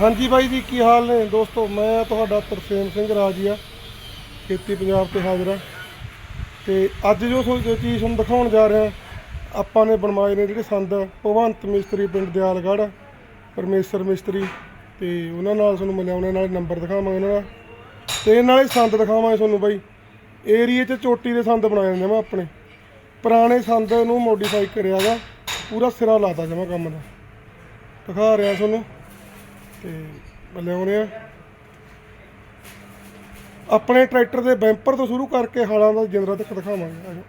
ਹਾਂਜੀ ਬਾਈ ਜੀ, ਕੀ ਹਾਲ ਨੇ? ਦੋਸਤੋ, ਮੈਂ ਤੁਹਾਡਾ ਤਰਸੇਮ ਸਿੰਘ ਰਾਜੀਆ, ਖੇਤੀ ਪੰਜਾਬ ਤੇ ਹਾਜ਼ਰ ਹਾਂ। ਤੇ ਅੱਜ ਜੋ ਸੋ- ਚੀਜ਼ ਤੁਹਾਨੂੰ ਦਿਖਾਉਣ ਜਾ ਰਿਹਾ, ਆਪਾਂ ਨੇ ਬਣਵਾਏ ਨੇ ਜਿਹੜੇ ਸੰਦ ਭਗਵੰਤ ਮਿਸਤਰੀ ਪਿੰਡ ਦਿਆਲਗੜ੍ਹ, ਪਰਮੇਸ਼ਰ ਮਿਸਤਰੀ, ਤੇ ਉਹਨਾਂ ਨਾਲ ਤੁਹਾਨੂੰ ਮਿਲਿਆ, ਉਹਨਾਂ ਨਾਲ ਨੰਬਰ ਦਿਖਾਵਾਂਗੇ ਉਹਨਾਂ ਦਾ। ਤੇ ਨਾਲੇ ਸੰਦ ਦਿਖਾਵਾਂਗੇ ਤੁਹਾਨੂੰ ਬਾਈ। ਏਰੀਏ 'ਚ ਚੋਟੀ ਦੇ ਸੰਦ ਬਣਾਏ ਜਾਂਦੇ ਮੈਂ ਆਪਣੇ। ਪੁਰਾਣੇ ਸੰਦ ਨੂੰ ਮੋਡੀਫਾਈ ਕਰਿਆ ਗਾ, ਪੂਰਾ ਸਿਰਾ ਲਾਤਾ ਜਮਾ ਕੰਮ ਦਾ। ਦਿਖਾ ਰਿਹਾ ਤੁਹਾਨੂੰ। ਤੇ ਲਿਆਉਣੇ ਆ। ਆਪਣੇ ਟਰੈਕਟਰ ਦੇ ਬੈਂਪਰ ਤੋਂ ਸ਼ੁਰੂ ਕਰਕੇ ਹਾਲਾਂ ਦਾ ਜਿੰਦਰਾ ਤੱਕ ਦਿਖਾਵਾਂਗੇ। ਆਜੋ।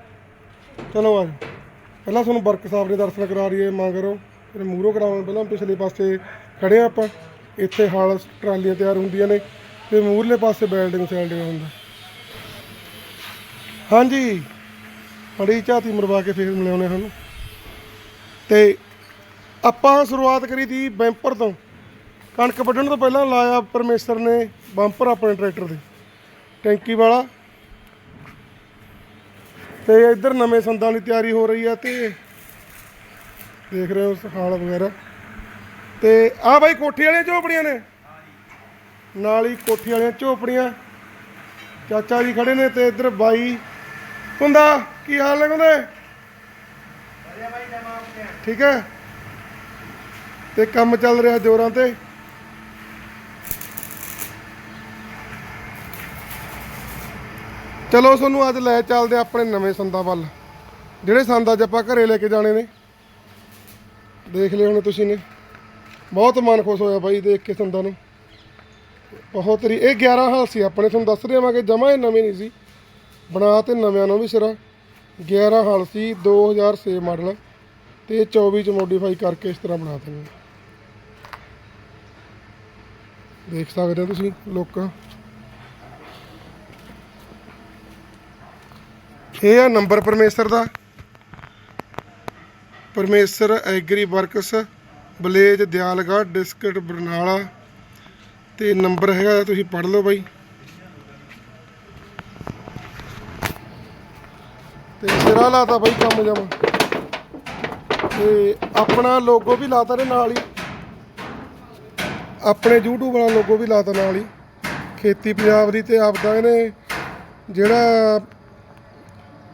ਚਲੋ ਆਜੋ। ਪਹਿਲਾਂ ਤੁਹਾਨੂੰ ਵਰਕਸ਼ਾਪ ਦੇ ਦਰਸ਼ਨ ਕਰਾ ਰਹੀਏ ਮਗਰੋਂ ਫਿਰ ਮੂਹਰੋਂ ਕਰਾਵਾਂਗੇ। ਪਹਿਲਾਂ ਪਿਛਲੇ ਪਾਸੇ ਖੜੇ ਆ ਆਪਾਂ। ਇੱਥੇ ਹਾਲ ਟਰਾਲੀਆਂ ਤਿਆਰ ਹੁੰਦੀਆਂ ਨੇ ਤੇ ਮੂਹਰਲੇ ਪਾਸੇ ਬੈਲਡਿੰਗ ਸੈਲਡਿੰਗ ਹੁੰਦਾ। ਹਾਂਜੀ। ਬੜੀ ਝਾਤੀ ਮਰਵਾ ਕੇ ਫੇਰ ਮਿਲਾਉਣੇ ਸਾਨੂੰ ਤੇ ਆਪਾਂ ਸ਼ੁਰੂਆਤ ਕਰੀ ਤੀ ਬੈਂਪਰ ਤੋਂ। ਕਣਕ ਵੱਢਣ ਤੋਂ ਪਹਿਲਾਂ ਲਾਇਆ ਪਰਮੇਸ਼ਰ ਨੇ ਬੰਪਰ ਆਪਣੇ ਟਰੈਕਟਰ ਦੇ ਟੈਂਕੀ ਵਾਲਾ। ਤੇ ਇੱਧਰ ਨਵੇਂ ਸੰਦਾਂ ਦੀ ਤਿਆਰੀ ਹੋ ਰਹੀ ਆ ਤੇ ਦੇਖ ਰਹੇ ਹੋ ਹਾਲ ਵਗੈਰਾ। ਤੇ ਆਹ ਬਾਈ ਕੋਠੀ ਵਾਲੀਆਂ ਝੋਪੜੀਆਂ ਨੇ। ਨਾਲ ਹੀ ਕੋਠੀ ਵਾਲੀਆਂ ਝੋਪੜੀਆਂ। ਚਾਚਾ ਜੀ ਖੜੇ ਨੇ ਤੇ ਇੱਧਰ ਬਾਈ। ਹੁੰਦਾ ਕੀ ਹਾਲ ਨੇ ਕਹਿੰਦੇ ਠੀਕ ਹੈ। ਤੇ ਕੰਮ ਚੱਲ ਰਿਹਾ ਜ਼ੋਰਾਂ ਤੇ। ਚਲੋ ਤੁਹਾਨੂੰ ਅੱਜ ਲੈ ਚੱਲਦੇ ਹਾਂ ਆਪਣੇ ਨਵੇਂ ਸੰਦਾਂ ਵੱਲ। ਜਿਹੜੇ ਸੰਦ ਅੱਜ ਆਪਾਂ ਘਰੇ ਲੈ ਕੇ ਜਾਣੇ ਨੇ। ਦੇਖ ਲਿਓ ਹੁਣ ਤੁਸੀਂ ਨੇ। ਬਹੁਤ ਮਨ ਖੁਸ਼ ਹੋਇਆ ਬਾਈ ਦੇਖ ਕੇ ਸੰਦਾਂ ਨੂੰ। ਬਹੁਤ ਰੀ ਇਹ 11 ਹਾਲ ਸੀ ਆਪਣੇ ਤੁਹਾਨੂੰ ਦੱਸ ਰਿਹਾ ਮੈਂ ਕਿ ਜਮਾ ਇਹ ਨਵੇਂ ਨਹੀਂ ਸੀ। ਬਣਾ ਤੇ ਨਵਿਆਂ ਨੂੰ ਵੀ ਸਿਰਾ। 11 ਹਾਲ ਸੀ 2006 ਮਾਡਲ। ਤੇ 24 ਚ ਮੋਡੀਫਾਈ ਕਰਕੇ ਇਸ ਤਰ੍ਹਾਂ ਬਣਾ ਦਿੰਦੇ ਦੇਖ ਸਕਦੇ ਹੋ ਤੁਸੀਂ ਲੋਕਾਂ। ਇਹ ਆ ਨੰਬਰ ਪਰਮੇਸ਼ਰ ਦਾ। Parmeshar agri works, village Dialgarh district, Barnala. ਤੇ ਨੰਬਰ ਹੈਗਾ ਤੁਸੀਂ ਪੜ੍ਹ ਲਓ ਬਾਈ। ਤੇ ਸਿਰਾ ਲਾਤਾ ਬਾਈ ਕੰਮ ਜਮਾ। ਤੇ ਆਪਣਾ ਲੋਗੋ ਵੀ ਲਾਤਾ ਨੇ ਨਾਲ ਹੀ। ਆਪਣੇ YouTube ਵਾਲਾ ਲੋਗੋ ਵੀ ਲਾਤਾ ਨਾਲ ਹੀ। ਖੇਤੀ ਪੰਜਾਬ ਦੀ ਤੇ ਆਪਦਾ ਇਹਨੇ ਜਿਹੜਾ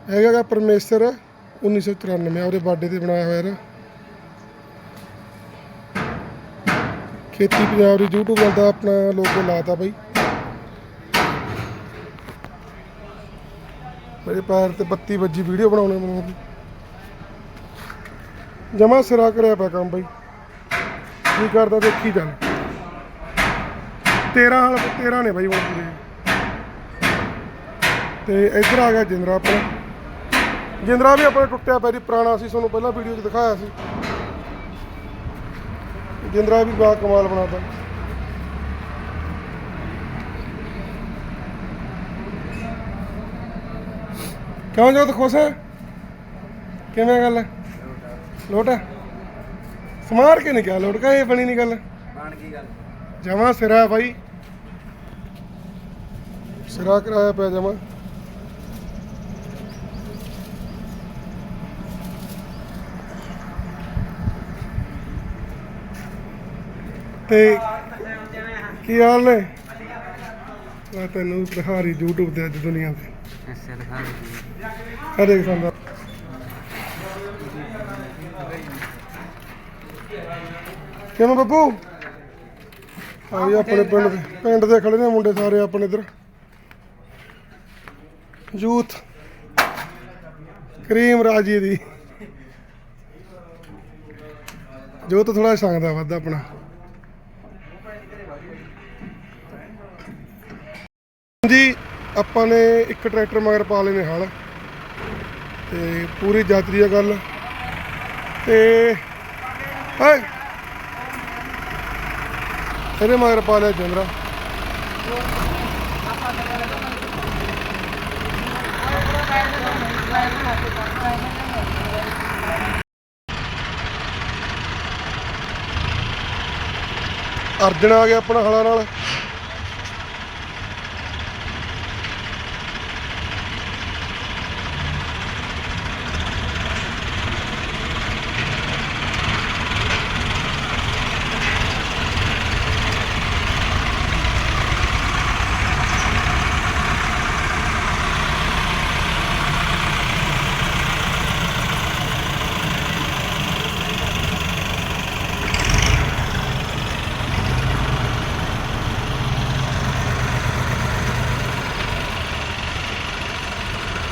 ਹੈਗਾ ਗਾ ਪਰਮੇਸ਼ਰ 1994 ਉਹਦੇ ਬਰਥਡੇ ਤੇ ਬਣਾਇਆ ਹੋਇਆ ਨਾ ਖੇਤੀ ਪੰਜਾਬ ਦੀ YouTube ਵਾਲਾ ਦਾ ਆਪਣਾ ਲੋਗੋ ਲਾਤਾ ਬਈ। ਮੇਰੇ ਪੈਰ ਤੇ ਬੱਤੀ ਵੱਜੀ, ਵੀਡੀਓ ਬਣਾਉਣੇ ਮੈਨੂੰ ਜਮਾ ਸਿਰਾ ਕਰਿਆ ਪਿਆ ਕੰਮ ਬਾਈ। ਕੀ ਕਰਦਾ ਦੇਖੀ ਚੱਲ। 13 ਹਾਲ 13 ਨੇ ਬਾਈ ਹੁਣ ਪੂਰੇ। ਤੇ ਇੱਧਰ ਆ ਗਿਆ ਜਿੰਦਰਾ ਆਪਣਾ। ਜਿੰਦਰਾ ਵੀ ਆਪਣਾ ਟੁੱਟਿਆ ਪਿਆ ਜੀ ਪੁਰਾਣਾ ਸੀ, ਤੁਹਾਨੂੰ ਪਹਿਲਾਂ ਵੀਡੀਓ 'ਚ ਦਿਖਾਇਆ ਸੀ। ਜਿੰਦਰਾ ਵੀ ਬਾ ਕਮਾਲ ਬਣਾਤਾ। ਕਿਉਂ ਜੋ ਖੁਸ਼ ਹੈ? ਕਿਵੇਂ ਗੱਲ ਹੈ? ਲੋਟ ਹੈ? ਸਮਾਰ ਕੇ ਨਹੀਂ ਕਿਹਾ, ਲੋਟ ਕਾ ਇਹ ਬਣੀ ਨਹੀਂ ਗੱਲ। ਬਣ ਗਈ ਗੱਲ ਜਮਾ ਸਿਰਾ ਬਾਈ ਸਿਰਾ ਕਰਾਇਆ ਪਿਆ ਜਮਾ। ਤੇ ਕੀ ਹਾਲ ਨੇ? ਮੈਂ ਤੈਨੂੰ ਦਿਖਾ YouTube ਤੇ ਅੱਜ ਦੁਨੀਆ ਤੇ। ਐਸੇ ਲਿਖਾ ਦਿੱਤੀ ਆ ਸੰਦਾ। ਕਿਵੇਂ ਬੱਬੂ? ਆ ਵੀ ਆਪਣੇ ਪਿੰਡ ਦੇ ਪਿੰਡ ਦੇ ਖੜੇ ਨੇ ਮੁੰਡੇ ਸਾਰੇ ਆਪਣੇ ਇਧਰ। ਯੂਥ ਕਰੀਮ ਰਾਜੀ ਦੀ। ਜੋ ਤਾਂ ਥੋੜਾ ਸੰਗਦਾ ਵੱਧ ਆਪਣਾ। ਜੀ ਆਪਾਂ ਨੇ ਇੱਕ ਟਰੈਕਟਰ ਮਗਰ ਪਾ ਲਏ ਨੇ ਹਲ ਤੇ ਪੂਰੀ ਯਾਤਰੀ ਆ ਗੱਲ। ਤੇ ਹਾਏ, ਇਹਦੇ ਮਗਰ ਪਾ ਲਿਆ ਜੰਦਰਾ। ਅਰਜਨ ਆ ਗਿਆ ਆਪਣਾ ਹਲਾਂ ਨਾਲ।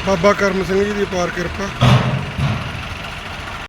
ਬਾਬਾ ਕਰਮ ਸਿੰਘ ਜੀ ਦੀ ਅਪਾਰ ਕਿਰਪਾ।